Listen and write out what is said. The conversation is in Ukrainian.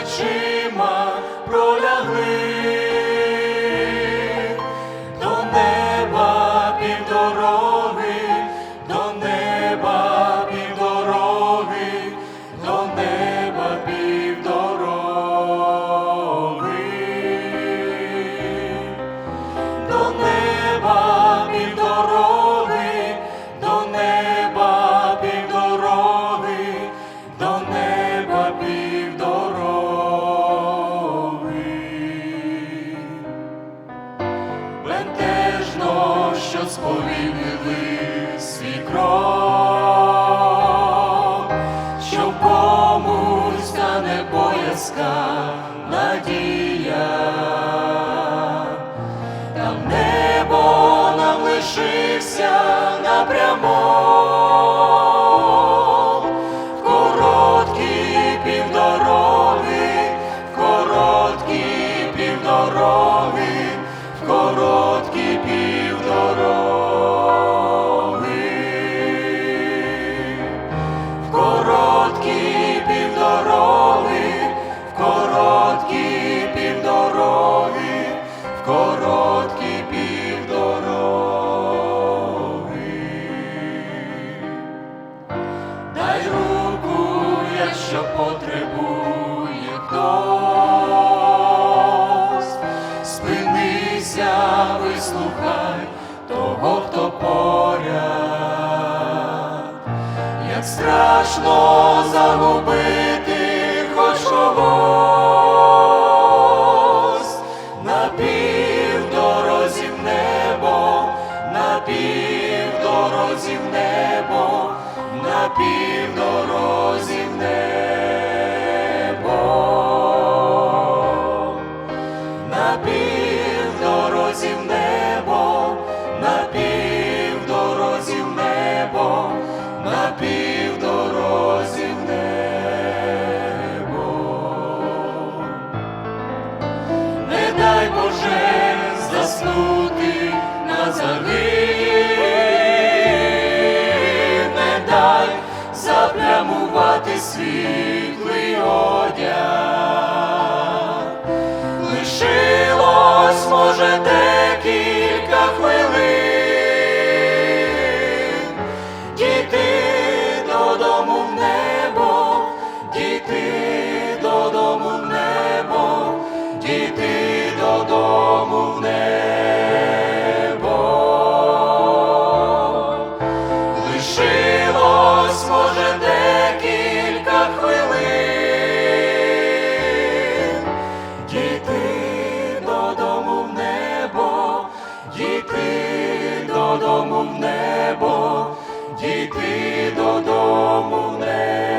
плечима пролягли. До неба півдороги, боязка надія, там небо нам лишився напрямок, в короткі півдороги, в короткі півдороги, в короткі півдороги, Дай руку, якщо потребує хтось, спинися, вислухай того, хто поряд, як страшно загубити хоч когось півдорозі в небо, на півдорозі в небо, на півдорозі в небо, на півдорозі в небо. Не дай Боже заснути на загиб, світлий одяг. Лишилось, може, декілька додому в небо, діти додому в небо.